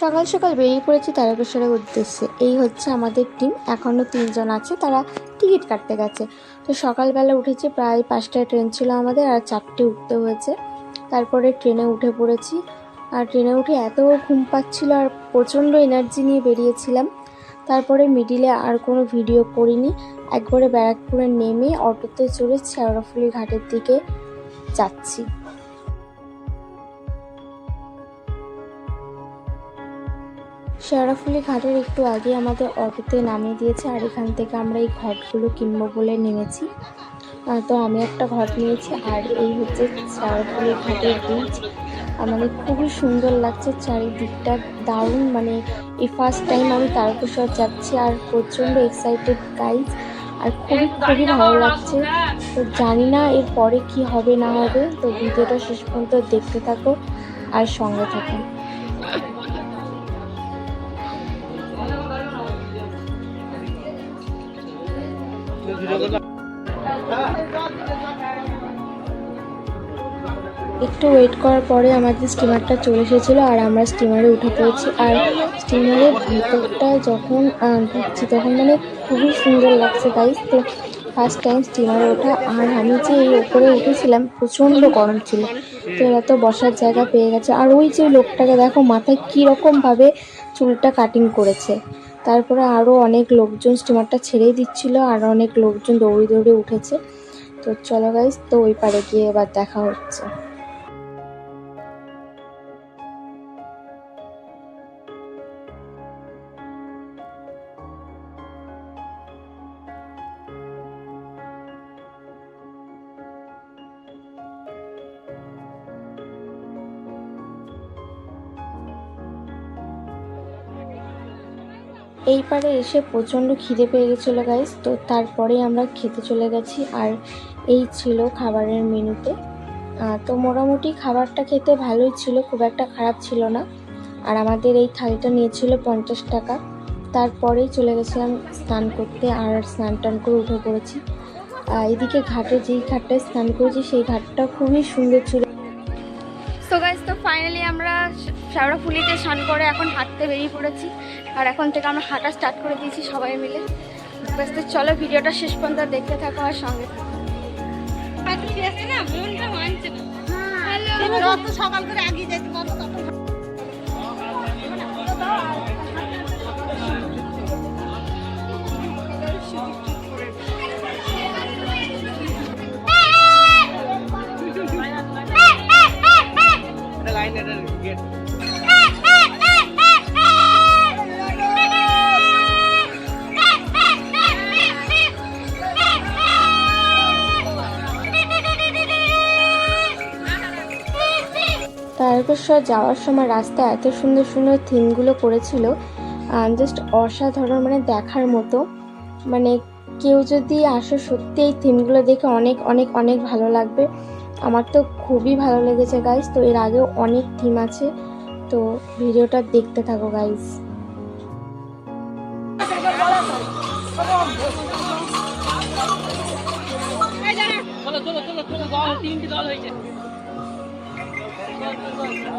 সকাল সকাল বেরিয়ে পড়েছি তারকেশ্বরের উদ্দেশ্যে। এই হচ্ছে আমাদের টিম এখনও তিনজন আছে, তারা টিকিট কাটতে গেছে। তো সকালবেলা উঠেছি, প্রায় পাঁচটায় ট্রেন ছিল আমাদের আর চারটে উঠতে হয়েছে। তারপরে ট্রেনে উঠে পড়েছি। আর ট্রেনে উঠে এত ঘুম পাচ্ছিল আর প্রচণ্ড এনার্জি নিয়ে বেরিয়েছিলাম। তারপরে মিডিলে আর কোনো ভিডিও করিনি। একবারে ব্যারাকপুরে নেমে অটোতে চড়ে শেওড়াফুলি ঘাটের দিকে যাচ্ছি। শেওড়াফুলি ঘাটের একটু আগে আমাদের অটোতে নামিয়ে দিয়েছে, আর এখান থেকে আমরা এই ঘটগুলো কিনবো বলে নেমেছি। তো আমি একটা ঘট নিয়েছি, আর এই হচ্ছে শেওড়াফুলি ঘাটের বীজ মানে খুবই সুন্দর লাগছে চারিদিকটা, দারুণ মানে এই ফার্স্ট টাইম আমি তারকেশ্বর যাচ্ছি, আর প্রচণ্ড এক্সাইটেড গাইজ আর খুবই খুবই ভালো লাগছে। তো জানি না এর পরে কি হবে, না হবে, তো ভিডিওটা শেষ পর্যন্ত দেখতে থাকো, আর সঙ্গে থাকো। একটু ওয়েট করার পরে আমাদের স্টিমারটা চলে এসেছিল আর আমরা স্টিমারে উঠে পড়েছি। আর স্টিমারের ভেতরটা যখন ঢুকছি তখন মানে খুবই সুন্দর লাগছে গাইস তো ফার্স্ট টাইম স্টিমারে ওঠা। আর আমি যে এই ওপরে উঠেছিলাম, প্রচণ্ড গরম ছিল। তো এরা তো বসার জায়গা পেয়ে গেছে। আর ওই যে লোকটাকে দেখো, মাথায় কীরকমভাবে চুলটা কাটিং করেছে। তারপরে আরও অনেক লোকজন স্টিমারটা ছেড়েই দিচ্ছিল, আর অনেক লোকজন দৌড়ে দৌড়ে উঠেছে। তো চলো গাইজ তো ওই পারে গিয়ে এবার দেখা হচ্ছে। এই পারে এসে প্রচণ্ড খিদে পেয়ে গেছিল গাইস তো তারপরেই আমরা খেতে চলে গেছি, আর এই ছিল খাবারের মেনুতে। তো মোটামুটি খাবারটা খেতে ভালোই ছিল, খুব একটা খারাপ ছিল না। আর আমাদের এই থালিটা নিয়েছিল পঞ্চাশ টাকা। তারপরেই চলে গেছিলাম স্নান করতে, আর স্নান টান করে উঠে পড়েছি। এদিকে ঘাটে যেই ঘাটটায় স্নান করেছি, সেই ঘাটটা খুবই সুন্দর ছিল। শ্যাওড়াফুলিতে স্নান করে এখন হাঁটতে বেরিয়ে পড়েছি। আর এখন থেকে আমরা হাঁটা স্টার্ট করে দিয়েছি সবাই মিলে। ব্যস্ত তো চলো ভিডিওটা শেষ পর্যন্ত দেখতে থাকো আর সঙ্গে থাকো। যত সকাল করে আগিয়ে যেতে পারব যাওয়ার সময় রাস্তায় এত সুন্দর সুন্দর থিমগুলো করেছিল জাস্ট অসাধারণ মানে দেখার মতো। মানে কেউ যদি আসো সত্যি এই থিমগুলো দেখে অনেক অনেক অনেক ভালো লাগবে। আমার তো খুবই ভালো লেগেছে গাইস তো এর আগেও অনেক থিম আছে, তো ভিডিওটা দেখতে থাকো চলো চলো চলো চলো দল তিনটি দল হয়েছে। Yeah, good luck.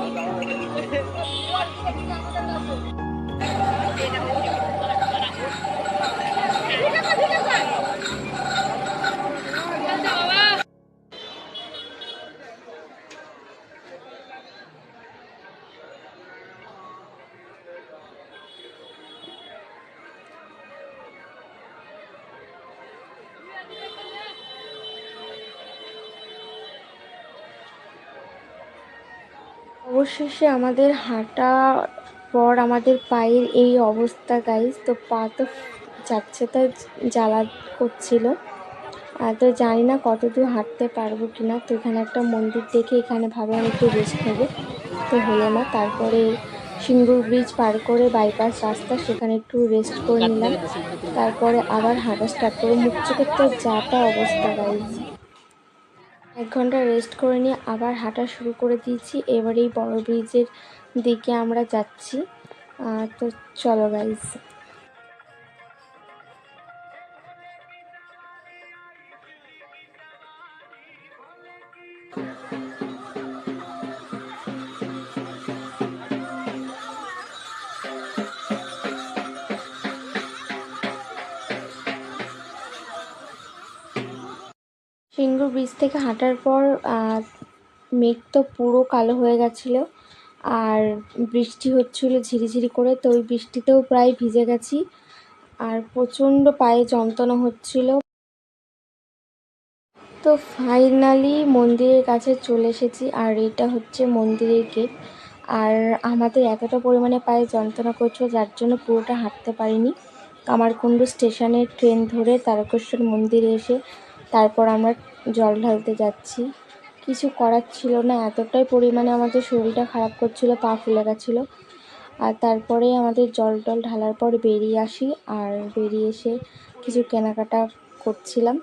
অবশেষে আমাদের হাঁটা পর আমাদের পায়ের এই অবস্থা গাইস তো পা তো যাচ্ছে তাই জ্বালা করছিল। আর তো জানি না কত দূর হাঁটতে পারব কি না তো এখানে একটা মন্দির দেখে এখানে ভাবলাম একটু রেস্ট নেব। তো হলো না, তারপরে সিঙ্গুর ব্রিজ পার করে বাইপাস রাস্তা, সেখানে একটু রেস্ট করে নিলাম। তারপরে আবার হাঁটা স্টার্ট করে মুখ চোখের তো যাতা অবস্থা গাইস এক ঘণ্টা রেস্ট করে নিয়ে আবার হাঁটা শুরু করে দিয়েছি। এবার এই বড় ব্রিজের দিকে আমরা যাচ্ছি। তো চলো গাইজ ব্রিজ থেকে হাঁটার পর মেঘ তো পুরো কালো হয়ে গেছিল। আর বৃষ্টি হচ্ছিল ঝিরিঝিরি করে, তো ওই বৃষ্টিতেও প্রায় ভিজে গেছি। আর প্রচণ্ড পায়ে যন্ত্রণা হচ্ছিল। তো ফাইনালি মন্দিরের কাছে চলে এসেছি, আর এটা হচ্ছে মন্দিরের গেট। আর আমাদের এতটা পরিমাণে পায়ে যন্ত্রণা করছিল, যার জন্য পুরোটা হাঁটতে পারিনি। কামারকুণ্ডু স্টেশনে ট্রেন ধরে তারকেশ্বর মন্দিরে এসে, তারপর আমরা জল ঢালতে যাচ্ছি। কিছু করার ছিল না, এতটাই পরিমাণে আমাদের শরীরটা খারাপ করছিল, পা ফুলে গেছিল। আর তারপরে আমাদের জল টল ঢালার পর বেরিয়ে আসি আর বেরিয়ে এসে কিছু কেনাকাটা করছিলাম।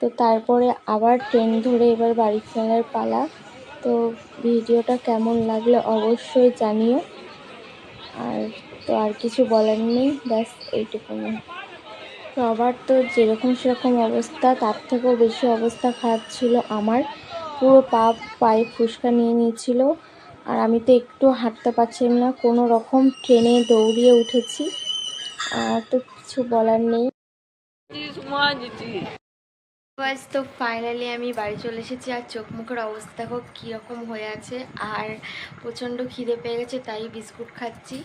তো তারপরে আবার ট্রেন ধরে এবার বাড়ি ফেরার পালা। তো ভিডিওটা কেমন লাগল অবশ্যই জানিও। আর তো আর কিছু বলার নেই, ব্যাস এইটুকুনি। সবার তো যেরকম সেরকম অবস্থা, তার থেকেও বেশি অবস্থা খারাপ ছিল আমার। পুরো পা, পায়ে ফুসকা নিয়ে নিয়েছিল। আর আমি তো একটু হাঁটতে পারছিলাম না, কোনো রকম ট্রেনে দৌড়িয়ে উঠেছি। আর তো কিছু বলার নেই। বাস, তো ফাইনালি আমি বাড়ি চলে এসেছি আর চোখ মুখের অবস্থা দেখো কীরকম হয়ে আছে। আর প্রচণ্ড খিদে পেয়ে গেছে, তাই বিস্কুট খাচ্ছি।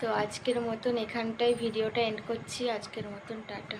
তো আজকের মতন এখানটায় ভিডিওটা এন্ড করছি। আজকের মতন টাটা।